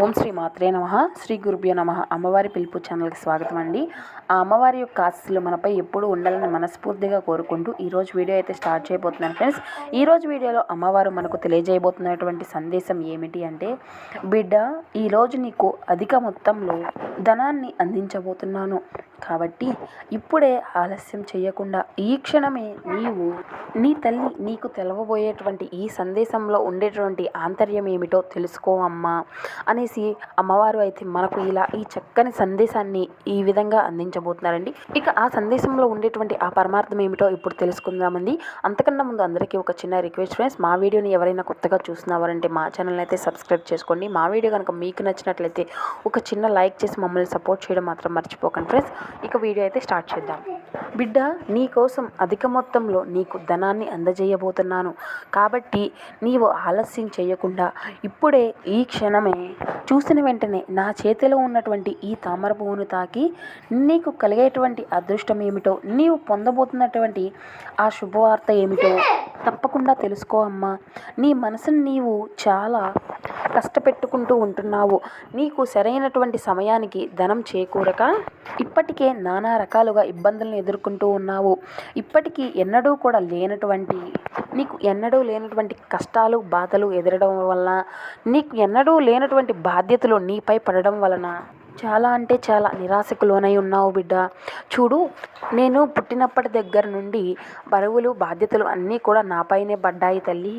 ఓం శ్రీ మాత్రే నమ. శ్రీ గురుభ్యో నమ. అమ్మవారి పిలుపు ఛానల్కి స్వాగతం అండి. ఆ అమ్మవారి యొక్క ఆస్తులు మనపై ఎప్పుడు ఉండాలని మనస్ఫూర్తిగా కోరుకుంటూ ఈరోజు వీడియో అయితే స్టార్ట్ చేయబోతున్నాను ఫ్రెండ్స్. ఈరోజు వీడియోలో అమ్మవారు మనకు తెలియజేయబోతున్నటువంటి సందేశం ఏమిటి అంటే బిడ్డ ఈరోజు నీకు అధిక మొత్తంలో ధనాన్ని అందించబోతున్నాను. కాబట్టి ఇప్పుడే ఆలస్యం చేయకుండా ఈ క్షణమే నీవు నీ తల్లి నీకు తెలవబోయేటువంటి ఈ సందేశంలో ఉండేటువంటి ఆంతర్యం ఏమిటో తెలుసుకో అమ్మా అనేసి అమ్మవారు అయితే మనకు ఇలా ఈ చక్కని సందేశాన్ని ఈ విధంగా అందించబోతున్నారండి. ఇక ఆ సందేశంలో ఉండేటువంటి ఆ పరమార్థం ఏమిటో ఇప్పుడు తెలుసుకుందామండి. అంతకన్నా ముందు అందరికీ ఒక చిన్న రిక్వెస్ట్ ఫ్రెండ్స్ మా వీడియోని ఎవరైనా కొత్తగా చూస్తున్నారంటే మా ఛానల్ అయితే సబ్స్క్రైబ్ చేసుకోండి. మా వీడియో కనుక మీకు నచ్చినట్లయితే ఒక చిన్న లైక్ చేసి మమ్మల్ని సపోర్ట్ చేయడం మాత్రం మర్చిపోకండి ఫ్రెండ్స్. ఇక వీడియో అయితే స్టార్ట్ చేద్దాం. బిడ్డ నీ కోసం అధిక మొత్తంలో నీకు ధనాన్ని అందజేయబోతున్నాను. కాబట్టి నీవు ఆలస్యం చేయకుండా ఇప్పుడే ఈ క్షణమే చూసిన వెంటనే నా చేతిలో ఉన్నటువంటి ఈ తామర పువ్వును తాకి నీకు కలిగేటువంటి అదృష్టం ఏమిటో నీవు పొందబోతున్నటువంటి ఆ శుభవార్త ఏమిటో తప్పకుండా తెలుసుకో అమ్మా. నీ మనసును నీవు చాలా కష్టపెట్టుకుంటూ ఉంటున్నావు. నీకు సరైనటువంటి సమయానికి ధనం చేకూరక ఇప్పటికే నానా రకాలుగా ఇబ్బందులను ఎదుర్కొంటూ ఉన్నావు. ఇప్పటికీ ఎన్నడూ కూడా లేనటువంటి నీకు ఎన్నడూ లేనటువంటి కష్టాలు బాధలు ఎదురడం వలన నీకు ఎన్నడూ లేనటువంటి బాధ్యతలు నీపై పడడం వలన చాలా అంటే చాలా నిరాశకు లోనై ఉన్నావు బిడ్డ. చూడు నేను పుట్టినప్పటి దగ్గర నుండి బరువులు బాధ్యతలు అన్నీ కూడా నాపైనే పడ్డాయి తల్లి.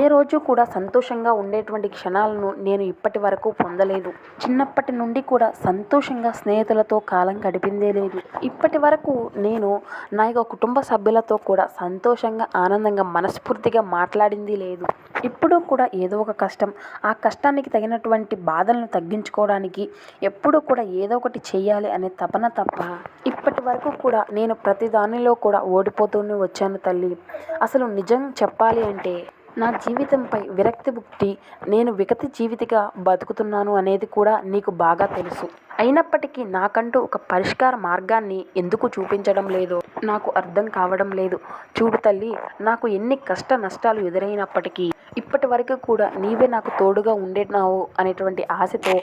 ఏ రోజు కూడా సంతోషంగా ఉండేటువంటి క్షణాలను నేను ఇప్పటి వరకు పొందలేదు. చిన్నప్పటి నుండి కూడా సంతోషంగా స్నేహితులతో కాలం గడిపిందే లేదు. ఇప్పటి వరకు నేను నా యొక్క కుటుంబ సభ్యులతో కూడా సంతోషంగా ఆనందంగా మనస్ఫూర్తిగా మాట్లాడింది లేదు. ఇప్పుడు కూడా ఏదో ఒక కష్టం ఆ కష్టానికి తగినటువంటి బాధలను తగ్గించుకోవడానికి ఎప్పుడూ కూడా ఏదో ఒకటి చేయాలి అనే తపన తప్ప ఇప్పటి వరకు కూడా నేను ప్రతి దానిలో కూడా ఓడిపోతూనే వచ్చాను తల్లి. అసలు నిజం చెప్పాలి అంటే నా జీవితంపై విరక్తి భుక్తి నేను వికతి జీవితిగా బతుకుతున్నాను అనేది కూడా నీకు బాగా తెలుసు. అయినప్పటికీ నాకంటూ ఒక పరిష్కార మార్గాన్ని ఎందుకు చూపించడం లేదో నాకు అర్థం కావడం లేదు. చూడు తల్లి నాకు ఎన్ని కష్ట నష్టాలు ఎదురైనప్పటికీ ఇప్పటి వరకు కూడా నీవే నాకు తోడుగా ఉండేనావు అనేటువంటి ఆశతో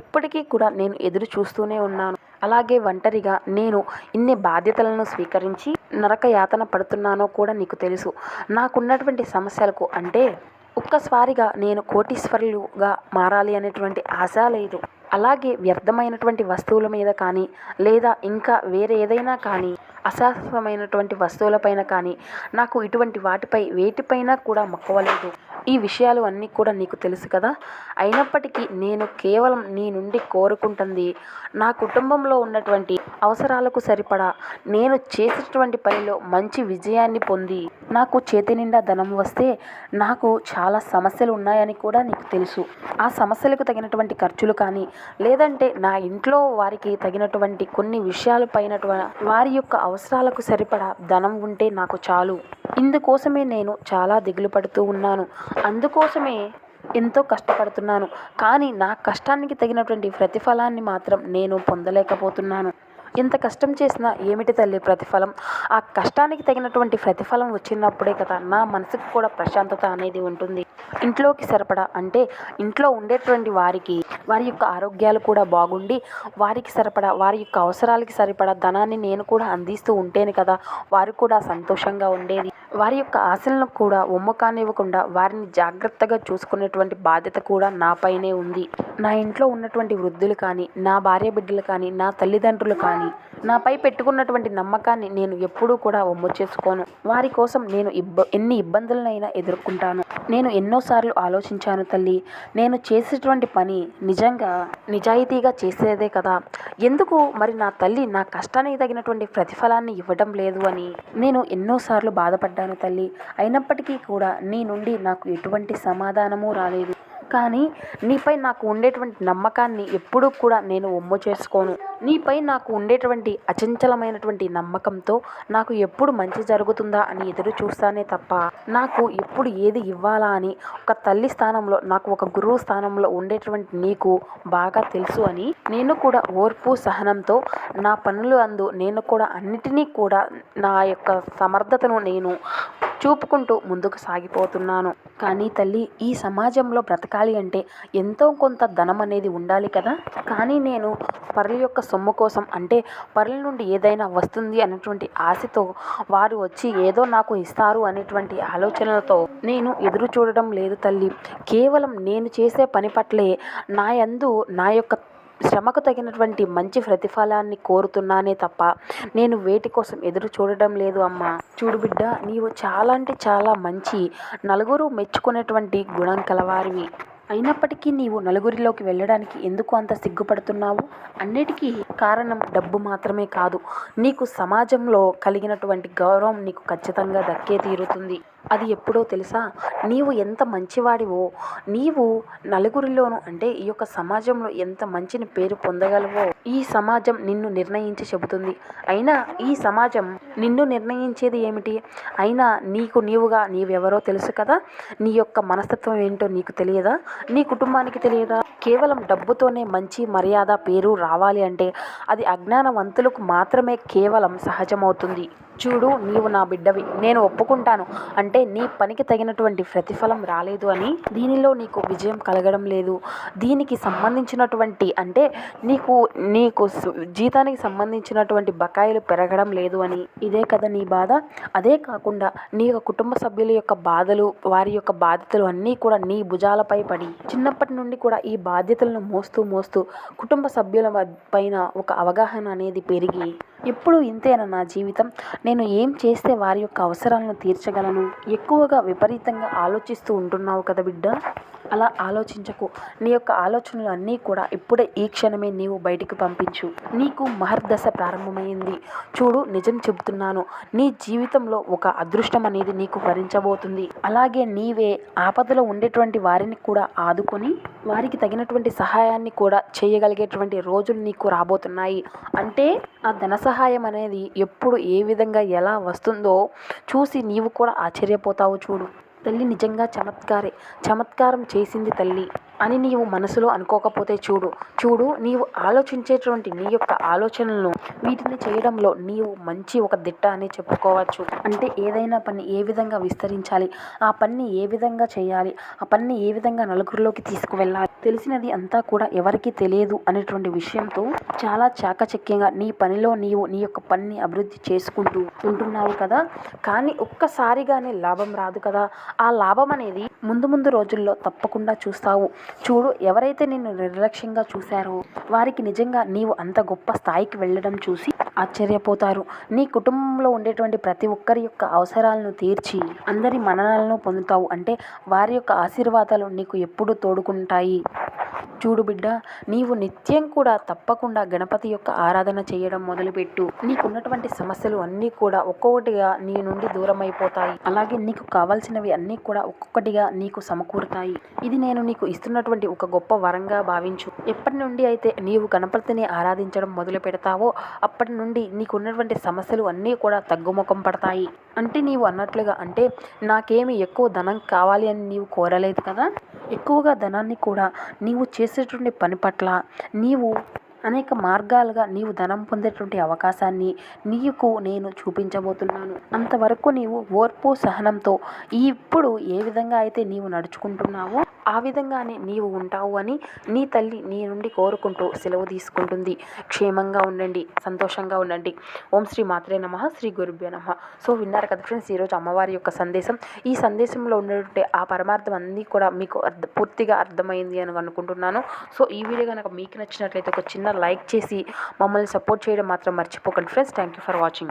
ఇప్పటికీ కూడా నేను ఎదురు చూస్తూనే ఉన్నాను. అలాగే ఒంటరిగా నేను ఇన్ని బాధ్యతలను స్వీకరించి నరక యాతన పడుతున్నానో కూడా నీకు తెలుసు. నాకున్నటువంటి సమస్యలకు అంటే ఒక్కసారిగా నేను కోటీశ్వరులుగా మారాలి అనేటువంటి ఆశ లేదు. అలాగే వ్యర్థమైనటువంటి వస్తువుల మీద కానీ లేదా ఇంకా వేరే ఏదైనా కానీ అశాశ్వతమైనటువంటి వస్తువులపైన కానీ నాకు ఇటువంటి వాటిపై వేటిపైన కూడా మక్కువలేదు ఈ విషయాలు అన్నీ కూడా నీకు తెలుసు కదా? అయినప్పటికీ నేను కేవలం నీ నుండి కోరుకుంటుంది. నా కుటుంబంలో ఉన్నటువంటి అవసరాలకు సరిపడా. నేను చేసినటువంటి పనిలో మంచి విజయాన్ని పొంది నాకు చేతి నిండా ధనం వస్తే నాకు చాలా సమస్యలు ఉన్నాయని కూడా నీకు తెలుసు. ఆ సమస్యలకు తగినటువంటి ఖర్చులు కానీ లేదంటే నా ఇంట్లో వారికి తగినటువంటి కొన్ని విషయాలు పైన వారి యొక్క అవసరాలకు సరిపడా ధనం ఉంటే నాకు చాలు. ఇందుకోసమే నేను చాలా దిగులు పడుతూ ఉన్నాను. అందుకోసమే ఎంతో కష్టపడుతున్నాను. కానీ నా కష్టానికి తగినటువంటి ప్రతిఫలాన్ని మాత్రం నేను పొందలేకపోతున్నాను. ఎంత కష్టం చేసినా ఏమిటి తల్లి ప్రతిఫలం? ఆ కష్టానికి తగినటువంటి ప్రతిఫలం వచ్చినప్పుడే కదా నా మనసుకు కూడా ప్రశాంతత అనేది ఉంటుంది. ఇంట్లోకి సరిపడా అంటే ఇంట్లో ఉండేటువంటి వారికి వారి యొక్క ఆరోగ్యాలు కూడా బాగుండి వారికి సరిపడా వారి యొక్క అవసరాలకి సరిపడా ధనాన్ని నేను కూడా అందిస్తూ ఉంటేనే కదా వారు కూడా సంతోషంగా ఉండేది. వారి యొక్క ఆశలను కూడా ఒమ్ము కానివ్వకుండా వారిని జాగ్రత్తగా చూసుకునేటువంటి బాధ్యత కూడా నాపైనే ఉంది. నా ఇంట్లో ఉన్నటువంటి వృద్ధులు కానీ నా భార్య బిడ్డలు కానీ నా తల్లిదండ్రులు కానీ నాపై పెట్టుకున్నటువంటి నమ్మకాన్ని నేను ఎప్పుడూ కూడా ఒమ్ము చేసుకోను. వారి కోసం నేను ఇబ్బ ఎన్ని ఇబ్బందులనైనా ఎదుర్కొంటాను. నేను ఎన్నోసార్లు ఆలోచించాను తల్లి నేను చేసేటువంటి పని నిజంగా నిజాయితీగా చేసేదే కదా. ఎందుకు మరి నా తల్లి నా కష్టానికి తగినటువంటి ప్రతిఫలాన్ని ఇవ్వడం లేదు అని నేను ఎన్నోసార్లు బాధపడ్డాను తల్లి. అయినప్పటికీ కూడా నీ నుండి నాకు ఎటువంటి సమాధానము రాలేదు. కానీ నీపై నాకు ఉండేటువంటి నమ్మకాన్ని ఎప్పుడూ కూడా నేను ఒమ్ము చేసుకోను. నీపై నాకు ఉండేటువంటి అచంచలమైనటువంటి నమ్మకంతో నాకు ఎప్పుడు మంచి జరుగుతుందా అని ఎదురు చూస్తానే తప్ప నాకు ఎప్పుడు ఏది ఇవ్వాలా అని ఒక తల్లి స్థానంలో నాకు ఒక గురువు స్థానంలో ఉండేటువంటి నీకు బాగా తెలుసు అని నేను కూడా ఓర్పు సహనంతో నా పనులు అందు నేను కూడా అన్నిటినీ కూడా నా యొక్క సమర్థతను నేను చూపుకుంటూ ముందుకు సాగిపోతున్నాను. కానీ తల్లి ఈ సమాజంలో బ్రతకాలి అంటే ఎంతో కొంత ధనం అనేది ఉండాలి కదా? కానీ నేను పరుల యొక్క సొమ్ము కోసం అంటే పరుల నుండి ఏదైనా వస్తుంది అనేటువంటి ఆశతో వారు వచ్చి ఏదో నాకు ఇస్తారు అనేటువంటి ఆలోచనలతో నేను ఎదురు చూడడం లేదు తల్లి. కేవలం నేను చేసే పని పట్లే నా యందు నా యొక్క శ్రమకు తగినటువంటి మంచి ప్రతిఫలాన్ని కోరుతున్నానే తప్ప నేను వేటి కోసం ఎదురు చూడడం లేదు అమ్మా. చూడు బిడ్డ నీవు చాలా అంటే చాలా మంచి నలుగురు మెచ్చుకునేటువంటి గుణం కలవారివి. అయినప్పటికీ నీవు నలుగురిలోకి వెళ్ళడానికి ఎందుకు అంత సిగ్గుపడుతున్నావు? అన్నిటికీ కారణం డబ్బు మాత్రమే కాదు. నీకు సమాజంలో కలిగినటువంటి గౌరవం నీకు ఖచ్చితంగా దక్కే తీరుతుంది. అది ఎప్పుడో తెలుసా? నీవు ఎంత మంచివాడివో నీవు నలుగురిలోనూ అంటే ఈ యొక్క సమాజంలో ఎంత మంచిని పేరు పొందగలవో ఈ సమాజం నిన్ను నిర్ణయించి చెబుతుంది. అయినా ఈ సమాజం నిన్ను నిర్ణయించేది ఏమిటి? అయినా నీకు నీవుగా నీవెవరో తెలుసు కదా? నీ యొక్క మనస్తత్వం ఏంటో నీకు తెలియదా? నీ కుటుంబానికి తెలియదా? కేవలం డబ్బుతోనే మంచి మర్యాద పేరు రావాలి అంటే అది అజ్ఞానవంతులకు మాత్రమే కేవలం సహజమవుతుంది. చూడు నీవు నా బిడ్డవి. నేను ఒప్పుకుంటాను. అంటే నీ పనికి తగినటువంటి ప్రతిఫలం రాలేదు అని దీనిలో నీకు విజయం కలగడం లేదు. దీనికి సంబంధించినటువంటి అంటే నీకు నీకు జీతానికి సంబంధించినటువంటి బకాయిలు పెరగడం లేదు అని. ఇదే కదా నీ బాధ. అదే కాకుండా నీ యొక్క కుటుంబ సభ్యుల యొక్క బాధలు వారి యొక్క బాధ్యతలు అన్నీ కూడా నీ భుజాలపై పడి చిన్నప్పటి నుండి కూడా ఈ బాధ్యతలను మోస్తూ మోస్తూ కుటుంబ సభ్యుల పైన ఒక అవగాహన అనేది పెరిగి ఎప్పుడు ఇంతేనా నా జీవితం? నేను ఏం చేస్తే వారి యొక్క అవసరాలను తీర్చగలను? ఎక్కువగా విపరీతంగా ఆలోచిస్తూ ఉంటున్నావు కదా బిడ్డ. అలా ఆలోచించకు. నీ యొక్క ఆలోచనలు అన్నీ కూడా ఇప్పుడే ఈ క్షణమే నీవు బయటికి పంపించు. నీకు మహర్దశ ప్రారంభమైంది. చూడు నిజం చెబుతున్నాను. నీ జీవితంలో ఒక అదృష్టం అనేది నీకు వరించబోతుంది. అలాగే నీవే ఆపదలో ఉండేటువంటి వారిని కూడా ఆదుకొని వారికి తగినటువంటి సహాయాన్ని కూడా చేయగలిగేటువంటి రోజులు నీకు రాబోతున్నాయి. అంటే ఆ ధన సహాయం అనేది ఎప్పుడు ఏ విధంగా ఎలా వస్తుందో చూసి నీవు కూడా ఆశ్చర్యపోతావు చూడు. తల్లి నిజంగా చమత్కారే. చమత్కారం చేసింది తల్లి అని నీవు మనసులో అనుకోకపోతే చూడు. చూడు నీవు ఆలోచించేటువంటి నీ యొక్క ఆలోచనలను వీటిని చేయడంలో నీవు మంచి ఒక దిట్ట అని చెప్పుకోవచ్చు. అంటే ఏదైనా పని ఏ విధంగా విస్తరించాలి? ఆ పని ఏ విధంగా చేయాలి? ఆ పని ఏ విధంగా నలుగురిలోకి తీసుకువెళ్ళాలి? తెలిసినది అంతా కూడా ఎవరికీ తెలియదు అనేటువంటి విషయంతో చాలా చాకచక్యంగా నీ పనిలో నీవు నీ యొక్క పనిని అభివృద్ధి చేసుకుంటూ ఉంటున్నావు కదా. కానీ ఒక్కసారిగానే లాభం రాదు కదా. ఆ లాభం అనేది ముందు ముందు రోజుల్లో తప్పకుండా చూస్తావు. చూడు ఎవరైతే నిన్ను నిర్లక్ష్యంగా చూశారో వారికి నిజంగా నీవు అంత గొప్ప స్థాయికి వెళ్ళడం చూసి ఆశ్చర్యపోతారు. నీ కుటుంబంలో ఉండేటువంటి ప్రతి ఒక్కరి యొక్క అవసరాలను తీర్చి అందరి మననాలను పొందుతావు. అంటే వారి యొక్క ఆశీర్వాదాలు నీకు ఎప్పుడూ తోడుకుంటాయి. చూడు బిడ్డ నీవు నిత్యం కూడా తప్పకుండా గణపతి యొక్క ఆరాధన చేయడం మొదలుపెట్టు. నీకున్నటువంటి సమస్యలు అన్నీ కూడా ఒక్కొక్కటిగా నీ నుండి దూరం అయిపోతాయి అలాగే నీకు కావాల్సినవి అన్నీ కూడా ఒక్కొక్కటిగా నీకు సమకూరుతాయి. ఇది నేను నీకు ఇస్తున్నటువంటి ఒక గొప్ప వరంగా భావించు. ఎప్పటి నుండి అయితే నీవు గణపతిని ఆరాధించడం మొదలు పెడతావో అప్పటి నుండి నీకున్నటువంటి సమస్యలు అన్నీ కూడా తగ్గుముఖం పడతాయి. అంటే నీవు అన్నట్లుగా అంటే నాకేమి ఎక్కువ ధనం కావాలి అని నీవు కోరలేదు కదా? ఎక్కువగా ధనాన్ని కూడా నీవు చేసేటువంటి పని పట్ల నీవు అనేక మార్గాలుగా నీవు ధనం పొందేటువంటి అవకాశాన్ని నీకు నేను చూపించబోతున్నాను. అంతవరకు నీవు ఓర్పు సహనంతో ఇప్పుడు ఏ విధంగా అయితే నీవు నడుచుకుంటున్నావో ఆ విధంగానే నీవు ఉంటావు అని నీ తల్లి నీ నుండి కోరుకుంటూ సెలవు తీసుకుంటుంది. క్షేమంగా ఉండండి సంతోషంగా ఉండండి. ఓం శ్రీ మాత్రే నమ శ్రీ గురుభ్యో నమ. సో విన్నారు కదా ఫ్రెండ్స్ ఈరోజు అమ్మవారి యొక్క సందేశం. ఈ సందేశంలో ఉన్నటువంటి ఆ పరమార్థం అన్నీ కూడా మీకు అర్థ పూర్తిగా అర్థమైంది అని అనుకుంటున్నాను. సో ఈ వీడియో కనుక మీకు నచ్చినట్లయితే ఒక చిన్న లైక్ చేసి మమ్మల్ని సపోర్ట్ చేయడం మాత్రం మర్చిపోకండి. Friends thank you for watching.